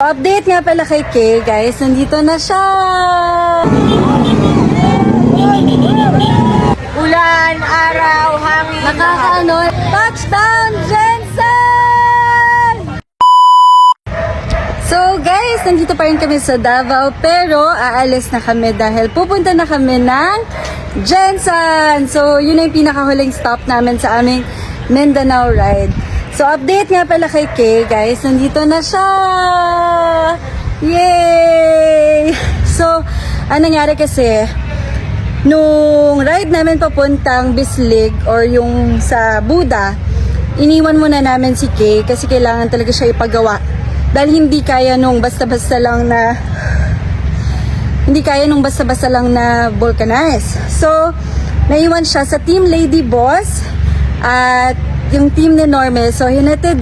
Update nga pala kay Kay, guys. Nandito na siya! Ulan, araw, hangin. Nakakaano? Touchdown, Jensen! So guys, nandito pa rin kami sa Davao pero aalis na kami dahil pupunta na kami ng Jensen. So yun na yung pinakahuling stop namin sa aming Mindanao ride. So update nga pala kay Kay guys, nandito na siya! Yay! So, ang nangyari kasi, nung ride namin papuntang Bislig or yung sa Buda, iniwan muna namin si Kay kasi kailangan talaga siya ipagawa. Dahil hindi kaya nung basta-basta lang na hindi kaya nung basta-basta lang na vulcanize. So, naiwan siya sa Team Lady Boss at yung team ni Norme. So, hinatid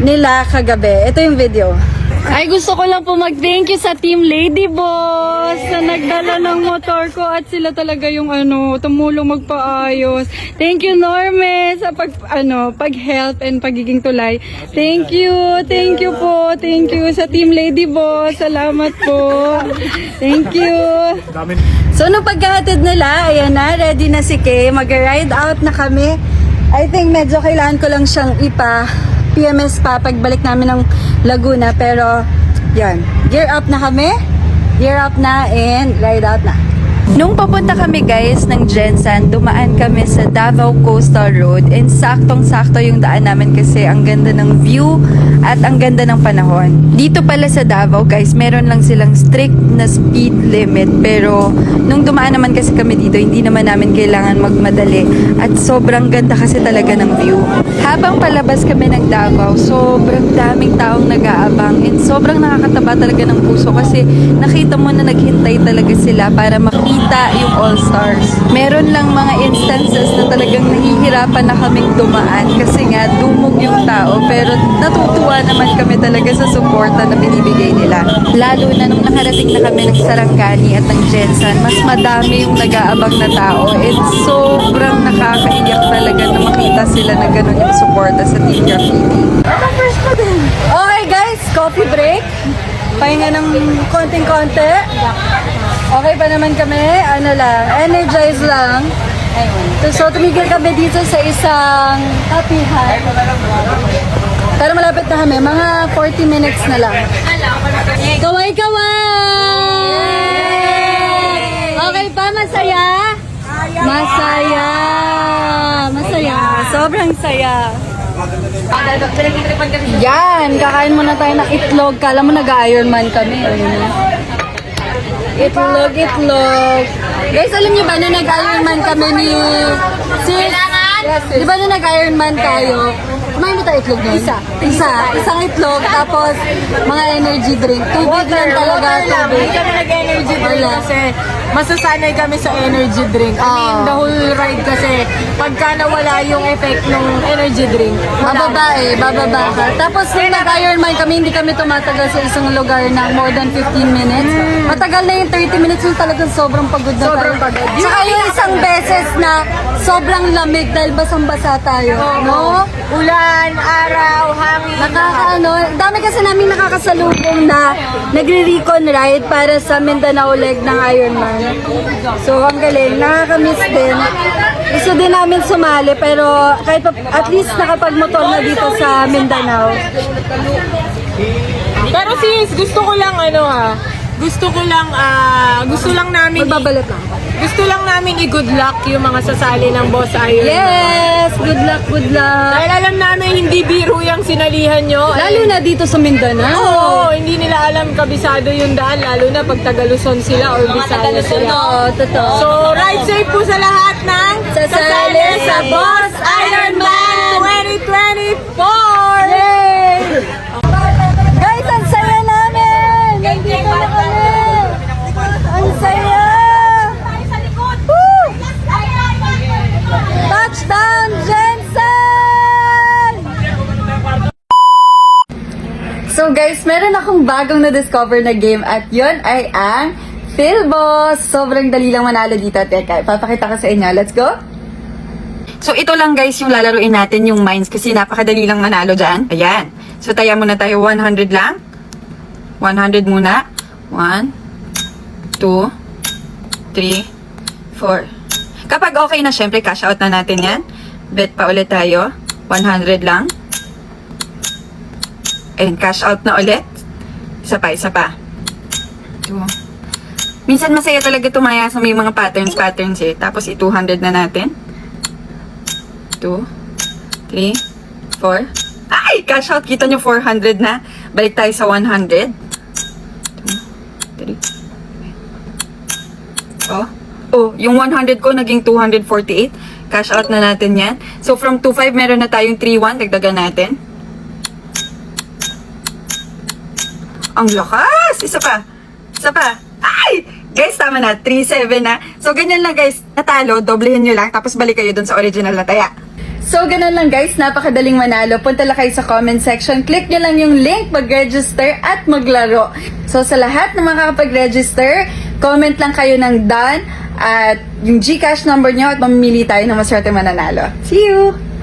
nila kagabi. Ito yung video. Ay, gusto ko lang po mag-thank you sa Team Lady Boss na nagdala ng motor ko at sila talaga yung ano, tumulong magpaayos. Thank you, Norme, sa pag, ano, pag-help and pagiging tulay. Thank you, thank you po, thank you sa Team Lady Boss. Salamat po. Thank you. So, nung pagkahatid nila, ayan na, ready na si Kay. Mag-ride out na kami. I think medyo kailangan ko lang siyang ipa PMS pa pagbalik namin ng Laguna. Pero, yan. Gear up na kami. Gear up na and ride out na. Nung papunta kami guys ng Jensen, dumaan kami sa Davao Coastal Road and saktong-sakto yung daan namin kasi ang ganda ng view at ang ganda ng panahon. Dito pala sa Davao guys, meron lang silang strict na speed limit pero nung dumaan naman kasi kami dito, hindi naman namin kailangan magmadali at sobrang ganda kasi talaga ng view. Habang palabas kami ng Davao, sobrang daming taong nag-aabang and sobrang nakakataba talaga ng puso kasi nakita mo na naghintay talaga sila para makita yung All-Stars. Meron lang mga instances na talagang nahihirapan na kaming dumaan kasi nga dumog yung tao pero natutuwa naman kami talaga sa suporta na binibigay nila. Lalo na nung nakarating na kami ng Sarangani at ng Jensen, mas madami yung nag-aabang na tao and sobrang nakakaiyak talaga na makita sila na ganun yung suporta sa Team Graffiti. Okay guys, coffee break. Pahinga ng konting-konti. Okay pa naman kami. Ano lang, energize lang. So, tumigil kami dito sa isang kapihan. Pero malapit na kami. Mga 40 minutes na lang. Kaway-kaway! Okay pa, masaya? Masaya! Masaya. Sobrang saya. Yan, kakain muna tayo ng itlog. Kala mo nag-Ironman kami. Ayun na. Itlog, itlog. Guys, alam niyo ba na nag-Ironman kami ni... Sis. Di ba na nag-Ironman tayo? Kumain mo tayo itlog nun? Isa. Isa. Isang itlog, tapos mga energy drink. Tubig lang talaga, tubig. Hindi kami nag-energy drink Wala. kasi masasanay kami sa energy drink. I mean, Oo. the whole ride kasi pagka nawala yung effect ng energy drink, wala. Bababa eh, bababa ka. Tapos nung nag-Ironman kami, hindi kami tumatagal sa isang lugar ng more than 15 minutes. Matagal na yung 30 minutes yung talagang sobrang pagod na. Sobrang tayo. pagod. Tsaka yung isang beses na sobrang lamig dahil basang-basa tayo. No? Ulan, araw, hangin. Nakakaano, dami kasi namin nakakasalubong na nagre-recon ride para sa Mindanao leg ng Ironman. So, ang galing. Nakakamiss din. Gusto din namin sumali pero kahit pa, at least nakapagmotor na dito sa Mindanao. Pero sis, gusto ko lang ano ha, gusto ko lang, ah, gusto lang namin, Magbabalat lang. gusto lang namin i-good luck yung mga sasali ng Boss Iron. Yes! Good luck, good luck. Dahil alam namin hindi biro yung sinalihan nyo. Lalo na dito sa Mindanao. Oo, hindi nila alam kabisado yung daan, lalo na pag Tagaluson sila or Bisaya sila. Oo, totoo. So, ride safe po sa lahat ng Sasali sa Boss Ironman 2024! Yay! Guys, ang saya namin! Nandito na kami! Ang saya! Woo! Touchdown, Jensen! So guys, meron akong bagong na-discover na game at yon ay ang Philboss. Sobrang dali lang manalo dito. Teka, papakita ko sa inyo. Let's go! So ito lang guys yung lalaruin natin yung mines kasi napakadali lang manalo dyan. Ayan. So taya muna tayo 100 lang. 100 muna. 1, 2, 3, 4. Kapag okay na, syempre, cash out na natin yan. Bet pa ulit tayo. 100 lang. And cash out na ulit. Isa pa, isa pa. 2. Minsan masaya talaga tumaya sa may mga patterns, patterns eh. Tapos i-200 na natin. 2, 3, 4. Ay! Cash out. Kita nyo 400 na. Balik tayo sa 100. 2, 3. Oh. Oh, yung 100 ko naging 248. Cash out na natin yan. So, from 2.5, meron na tayong 3.1. Dagdagan natin. Ang lakas! Isa pa. Isa pa. Ay! Guys, tama na. 3.7 na. So, ganyan lang guys. Natalo, doblehin nyo lang. Tapos balik kayo dun sa original na taya. So, ganun lang guys, napakadaling manalo. Punta lang kayo sa comment section. Click nyo lang yung link, mag-register at maglaro. So, sa lahat na makakapag-register, comment lang kayo ng done at yung Gcash number nyo at mamimili tayo ng maswerte mananalo. See you!